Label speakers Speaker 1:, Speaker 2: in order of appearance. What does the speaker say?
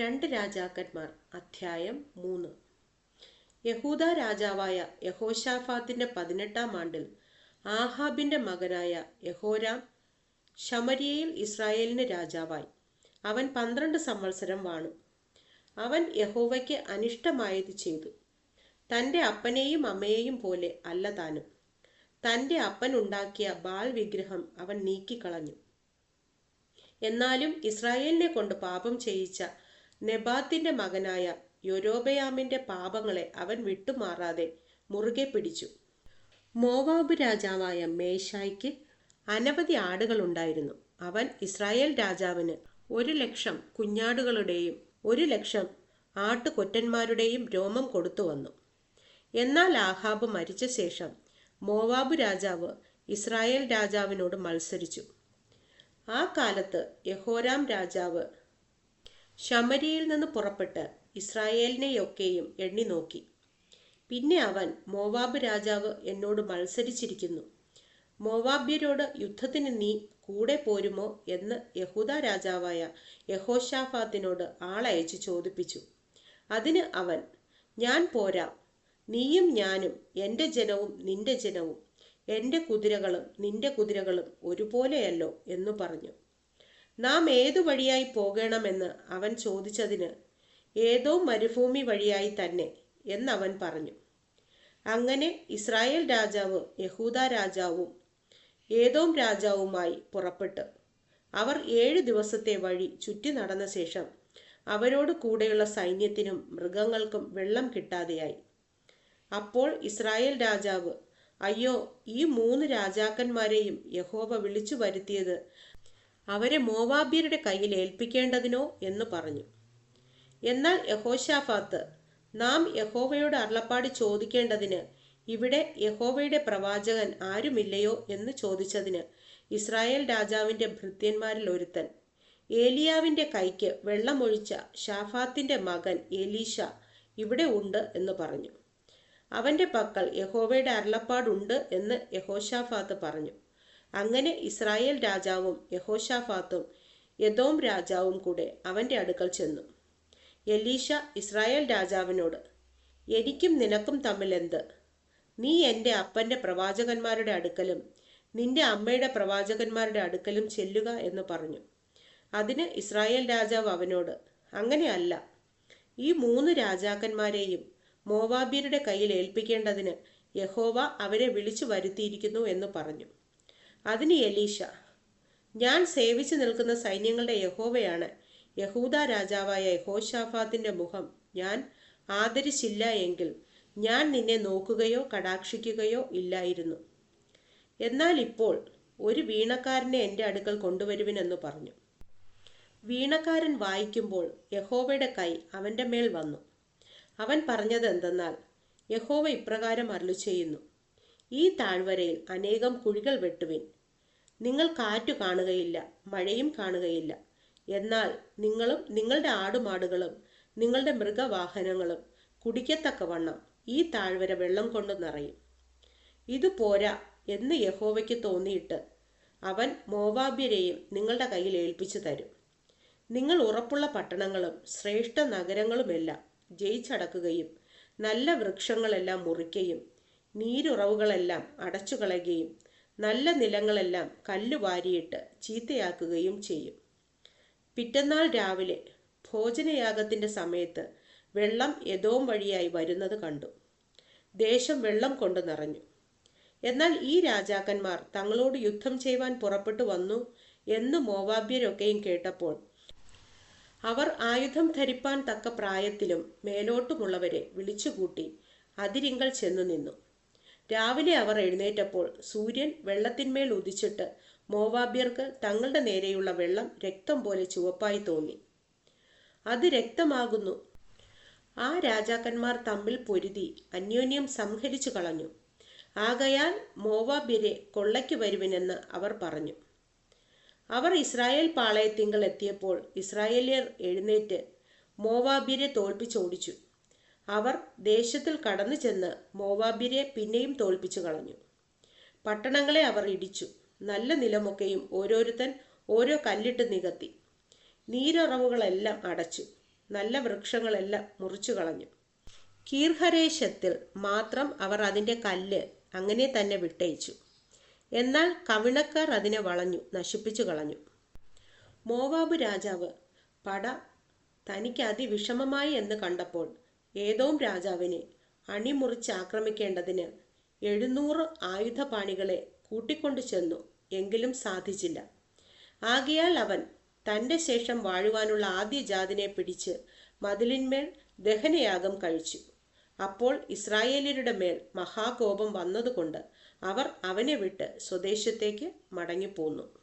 Speaker 1: രണ്ട് രാജാക്കന്മാർ. അധ്യായം മൂന്ന്. യഹൂദ രാജാവായ യഹോഷാഫാത്തിന്റെ പതിനെട്ടാം ആണ്ടിൽ ആഹാബിന്റെ മകനായ യഹോരാം ശമരിയയിൽ ഇസ്രായേലിന് രാജാവായി. അവൻ പന്ത്രണ്ട് സംവത്സരം വാണു. അവൻ യഹോവയ്ക്ക് അനിഷ്ടമായത് ചെയ്തു. തന്റെ അപ്പനെയും അമ്മയെയും പോലെ അല്ല താനും. തന്റെ അപ്പൻ ഉണ്ടാക്കിയ ബാൽ വിഗ്രഹം അവൻ നീക്കിക്കളഞ്ഞു. എന്നാലും ഇസ്രായേലിനെ കൊണ്ട് പാപം ചെയ്യിച്ച നെബാത്തിന്റെ മകനായ യൊരോബയാമിന്റെ പാപങ്ങളെ അവൻ വിട്ടുമാറാതെ മുറുകെ പിടിച്ചു. മോവാബ് രാജാവായ മേശായ്ക്ക് അനവധി ആടുകളുണ്ടായിരുന്നു. അവൻ ഇസ്രായേൽ രാജാവിന് ഒരു ലക്ഷം കുഞ്ഞാടുകളുടെയും ഒരു ലക്ഷം ആട്ടുകൊറ്റന്മാരുടെയും രോമം കൊടുത്തു വന്നു. എന്നാൽ ആഹാബ് മരിച്ച ശേഷം മോവാബ് രാജാവ് ഇസ്രായേൽ രാജാവിനോട് മത്സരിച്ചു. ആ കാലത്ത് യഹോരാം രാജാവ് ശമരിയിൽ നിന്ന് പുറപ്പെട്ട് ഇസ്രായേലിനെയൊക്കെയും എണ്ണി നോക്കി. പിന്നെ അവൻ മോവാബ് രാജാവ് എന്നോട് മത്സരിച്ചിരിക്കുന്നു. മോവാബ്യരോട് യുദ്ധത്തിന് നീ കൂടെ പോരുമോ എന്ന് യഹൂദ രാജാവായ യഹോഷാഫാത്തിനോട് ആളയച്ച് ചോദിപ്പിച്ചു. അതിന് അവൻ ഞാൻ പോരാ. നീയും ഞാനും എന്റെ ജനവും നിന്റെ ജനവും എന്റെ കുതിരകളും നിന്റെ കുതിരകളും ഒരുപോലെയല്ലോ എന്ന് പറഞ്ഞു. നാം ഏതു വഴിയായി പോകണമെന്ന് അവൻ ചോദിച്ചതിന് ഏതോ മരുഭൂമി വഴിയായി തന്നെ എന്നവൻ പറഞ്ഞു. അങ്ങനെ ഇസ്രായേൽ രാജാവ് യഹൂദ രാജാവും ഏതോം രാജാവുമായി പുറപ്പെട്ട്. അവർ ഏഴ് ദിവസത്തെ വഴി ചുറ്റി നടന്ന ശേഷം അവരോട് കൂടെയുള്ള സൈന്യത്തിനും മൃഗങ്ങൾക്കും വെള്ളം കിട്ടാതെയായി. അപ്പോൾ ഇസ്രായേൽ രാജാവ് അയ്യോ ഈ മൂന്ന് രാജാക്കന്മാരെയും യഹോവ വിളിച്ചു വരുത്തിയത് അവരെ മോവാബ്യരുടെ കയ്യിൽ ഏൽപ്പിക്കേണ്ടതിനോ എന്ന് പറഞ്ഞു. എന്നാൽ യഹോശാഫാത്ത് നാം യഹോവയോട് അരുളപ്പാട് ചോദിക്കേണ്ടതിന് ഇവിടെ യഹോവയുടെ പ്രവാചകൻ ആരുമില്ലയോ? എന്ന് ചോദിച്ചതിന് ഇസ്രായേൽ രാജാവിന്റെ ഭൃത്യന്മാരിൽ ഒരുത്തൻ ഏലിയാവിന്റെ കൈക്ക് വെള്ളമൊഴിച്ച ഷാഫാത്തിന്റെ മകൻ എലീഷ ഇവിടെ ഉണ്ട് എന്ന് പറഞ്ഞു. അവന്റെ പക്കൽ യഹോവയുടെ അരുളപ്പാടുണ്ട് എന്ന് യഹോഷാഫാത്ത് പറഞ്ഞു. അങ്ങനെ ഇസ്രായേൽ രാജാവും യഹോഷാഫാത്തും യദോം രാജാവും കൂടെ അവന്റെ അടുക്കൽ ചെന്നു. എലീഷ ഇസ്രായേൽ രാജാവിനോട് എനിക്കും നിനക്കും തമ്മിൽ എന്ത്? നീ എന്റെ അപ്പന്റെ പ്രവാചകന്മാരുടെ അടുക്കലും നിന്റെ അമ്മയുടെ പ്രവാചകന്മാരുടെ അടുക്കലും ചെല്ലുക എന്ന് പറഞ്ഞു. അതിന് ഇസ്രായേൽ രാജാവ് അവനോട് അങ്ങനെയല്ല ഈ മൂന്ന് രാജാക്കന്മാരെയും മോവാബ്യരുടെ കയ്യിൽ ഏൽപ്പിക്കേണ്ടതിന് യഹോവ അവരെ വിളിച്ചു വരുത്തിയിരിക്കുന്നു എന്ന് പറഞ്ഞു. അതിന് എലീഷ ഞാൻ സേവിച്ചു നിൽക്കുന്ന സൈന്യങ്ങളുടെ യഹോവയാണ്. യഹൂദ രാജാവായ യഹോഷാഫാത്തിന്റെ മുഖം ഞാൻ ആദരിച്ചില്ല എങ്കിൽ ഞാൻ നിന്നെ നോക്കുകയോ കടാക്ഷിക്കുകയോ ഇല്ലായിരുന്നു. എന്നാൽ ഇപ്പോൾ ഒരു വീണക്കാരനെ എന്റെ അടുക്കൽ കൊണ്ടുവരുവിനെന്ന് പറഞ്ഞു. വീണക്കാരൻ വായിക്കുമ്പോൾ യഹോവയുടെ കൈ അവന്റെ മേൽ വന്നു. അവൻ പറഞ്ഞത് എന്തെന്നാൽ യഹോവ ഇപ്രകാരം അരുളി ചെയ്യുന്നു ഈ താഴ്വരയിൽ അനേകം കുഴികൾ വെട്ടുവിൻ. നിങ്ങൾ കാറ്റു കാണുകയില്ല മഴയും കാണുകയില്ല. എന്നാൽ നിങ്ങളും നിങ്ങളുടെ ആടുമാടുകളും നിങ്ങളുടെ മൃഗവാഹനങ്ങളും കുടിക്കത്തക്കവണ്ണം ഈ താഴ്വര വെള്ളം കൊണ്ട് നിറയും. ഇത് പോരാ എന്ന് യഹോവയ്ക്ക് തോന്നിയിട്ട് അവൻ മോവാബ്യരെയും നിങ്ങളുടെ കയ്യിൽ ഏൽപ്പിച്ചു തരും. നിങ്ങൾ ഉറപ്പുള്ള പട്ടണങ്ങളും ശ്രേഷ്ഠ നഗരങ്ങളുമെല്ലാം ജയിച്ചടക്കുകയും നല്ല വൃക്ഷങ്ങളെല്ലാം മുറിക്കുകയും നീരുറവുകളെല്ലാം അടച്ചു കളയുകയും നല്ല നിലങ്ങളെല്ലാം കല്ല് വാരിയിട്ട് ചീത്തയാക്കുകയും ചെയ്യും. പിറ്റന്നാൾ രാവിലെ ഭോജനയാഗത്തിന്റെ സമയത്ത് വെള്ളം യഥോം വഴിയായി വരുന്നത് കണ്ടു. ദേശം വെള്ളം കൊണ്ട് നിറഞ്ഞു. എന്നാൽ ഈ രാജാക്കന്മാർ തങ്ങളോട് യുദ്ധം ചെയ്യുവാൻ പുറപ്പെട്ടു വന്നു എന്ന് മോവാബ്യരൊക്കെയും കേട്ടപ്പോൾ അവർ ആയുധം ധരിപ്പാൻ തക്ക പ്രായത്തിലും മേലോട്ടുമുള്ളവരെ വിളിച്ചുകൂട്ടി അതിരിങ്കൽ ചെന്നു നിന്നു. രാവിലെ അവർ എഴുന്നേറ്റപ്പോൾ സൂര്യൻ വെള്ളത്തിന്മേൽ ഉദിച്ചിട്ട് മോവാബ്യർക്ക് തങ്ങളുടെ നേരെയുള്ള വെള്ളം രക്തം പോലെ ചുവപ്പായി തോന്നി. അത് രക്തമാകുന്നു. ആ രാജാക്കന്മാർ തമ്മിൽ പൊരുതി അന്യോന്യം സംഹരിച്ചു കളഞ്ഞു. ആകയാൽ മോവാബ്യരെ കൊള്ളയ്ക്ക് വരുവിനെന്ന് അവർ പറഞ്ഞു. അവർ ഇസ്രായേൽ പാളയത്തിങ്കൽ എത്തിയപ്പോൾ ഇസ്രായേലിയർ എഴുന്നേറ്റ് മോവാബ്യരെ തോൽപ്പിച്ചോടിച്ചു അവർ ദേശത്തിൽ കടന്നു ചെന്ന് മോവാബിരെ പിന്നെയും തോൽപ്പിച്ചു കളഞ്ഞു. പട്ടണങ്ങളെ അവർ ഇടിച്ചു. നല്ല നിലമൊക്കെയും ഓരോരുത്തൻ ഓരോ കല്ലിട്ട് നികത്തി. നീരറവുകളെല്ലാം അടച്ചു. നല്ല വൃക്ഷങ്ങളെല്ലാം മുറിച്ചു കളഞ്ഞു. കീർഹരേശത്തിൽ മാത്രം അവർ അതിന്റെ കല്ല് അങ്ങനെ തന്നെ വിട്ടയച്ചു. എന്നാൽ കവിണക്കാർ അതിനെ വളഞ്ഞു നശിപ്പിച്ചു കളഞ്ഞു. മോവാബ് രാജാവ് പട തനിക്ക് അതിവിഷമമായി എന്ന് കണ്ടപ്പോൾ ഏതോം രാജാവിനെ അണിമുറിച്ച് ആക്രമിക്കേണ്ടതിന് എഴുന്നൂറ് ആയുധപാണികളെ കൂട്ടിക്കൊണ്ടു ചെന്നു. എങ്കിലും സാധിച്ചില്ല. ആകയാൽ അവൻ തന്റെ ശേഷം വാഴുവാനുള്ള ആദ്യ ജാതിനെ പിടിച്ച് മതിലിന്മേൽ ദഹനയാഗം കഴിച്ചു. അപ്പോൾ ഇസ്രായേലിയരുടെ മേൽ മഹാകോപം വന്നതുകൊണ്ട് അവർ അവനെ വിട്ട് സ്വദേശത്തേക്ക് മടങ്ങിപ്പോന്നു.